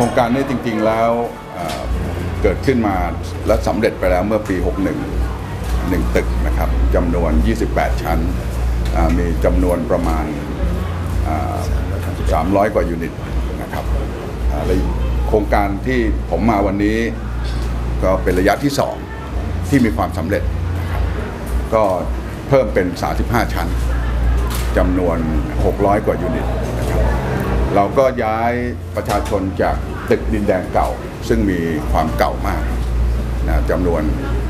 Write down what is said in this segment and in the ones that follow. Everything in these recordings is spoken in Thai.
โครงการนี้จริงๆแล้วเกิดขึ้นมาและสำเร็จไปแล้วเมื่อปี 61หนึ่งตึกนะครับจำนวน 28 ชั้น มีจำนวนประมาณ 300 กว่ายูนิตนะครับและโครงการที่ผมมาวันนี้ก็เป็นระยะที่ 2 ที่มีความสำเร็จ ก็เพิ่มเป็น 35 ชั้นจำนวน 600 กว่ายูนิตนะครับ เราก็ย้ายประชาชนจากตึกดินแดงเก่า ซึ่งมีความเก่ามากนะจำนวน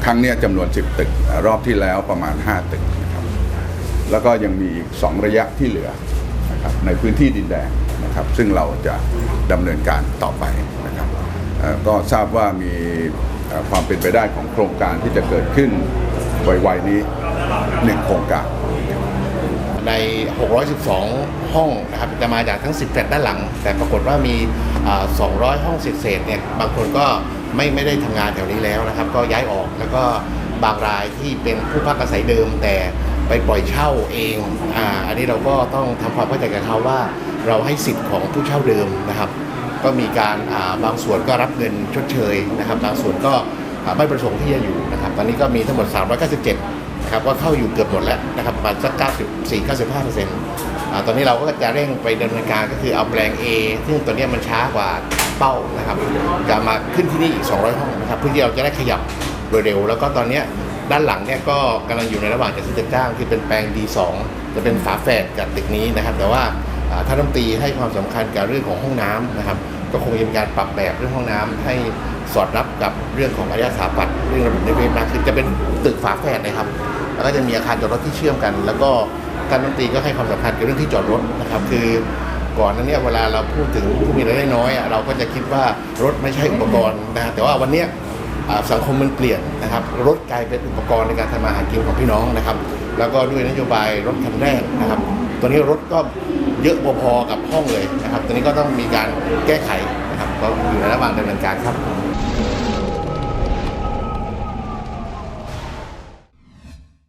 ครั้งนี้จำนวน 10 ตึก รอบที่แล้วประมาณ 5 ตึกนะครับแล้วก็ยังมีอีก 2 ระยะที่เหลือนะครับในพื้นที่ดินแดงนะครับซึ่งเราจะดำเนินการต่อไปนะครับก็ทราบว่ามีความเป็นไปได้ของโครงการที่จะเกิดขึ้นไวๆนี้หนึ่งโครงการ ใน 612 ห้องนะครับจะมาจากทั้ง 10แฟลตด้านหลัง แต่ปรากฏว่ามี 200 ห้องเศษๆเนี่ยบางคนก็ไม่ไม่ได้ทำงานแถวนี้แล้วนะครับ ก็ย้ายออกแล้วก็บางรายที่เป็นผู้พักอาศัยเดิม แต่ไปปล่อยเช่าเองอ่าอันนี้เราก็ต้องทำความเข้าใจกับเขาว่าเราให้สิทธิ์ของผู้เช่าเดิมนะครับ ก็มีการอ่าบางส่วนก็รับเงินชดเชยนะครับ บางส่วนก็ไม่ประสงค์ที่จะอยู่นะครับ ตอนนี้ก็มีทั้งหมด 397 นะครับก็เข้าอยู่เกือบหมดแล้วนะครับประมาณสัก 94 95เปอร์เซ็นต์ตอนนี้เราก็จะเร่งไปดำเนินการก็คือเอาแปลง A ซึ่งตัวเนี้มันช้ากว่าเป้านะครับจะมาขึ้นที่นี่อีก 200 ห้องนะครับเพื่อที่เราจะได้ขยับโดยเร็ว แล้วก็ตอนนี้ด้านหลังเนี่ยก็กำลังอยู่ในระหว่างจัดซื้อจัดจ้างที่เป็นแปลง D2 จะเป็นฝาแฝดกับตึกนี้นะครับ แต่ว่าอ่าท่านรัฐมนตรีให้ความสำคัญกับเรื่องของห้องน้ำนะครับ ก็คงจะมีการปรับแบบเรื่องห้องน้ำให้สอดรับกับเรื่องของอารยสถาปัตย์เรื่องระบบนิเวศมากขึ้นจะเป็นตึกฝาแฝดนะครับ แล้วก็จะมีอาคารจอดรถที่เชื่อมกัน แล้วก็ท่านรัฐมนตรีก็ให้ความสำคัญกับเรื่องที่จอดรถนะครับ คือก่อนนั้นเนี่ยเวลาเราพูดถึงผู้มีรายได้น้อยอะเราก็จะคิดว่ารถไม่ใช่อุปกรณ์นะฮะแต่ว่าวันนี้สังคมมันเปลี่ยนนะครับ รถกลายเป็นอุปกรณ์ในการทำมาหากินของพี่น้องนะครับ แล้วก็ด้วยนโยบายรถคันแรกนะครับตัวนี้รถก็ เยอะพอๆกับห้องเลยนะครับ ตัวนี้ก็ต้องมีการแก้ไขนะครับก็อยู่ในระหว่างดำเนินการครับ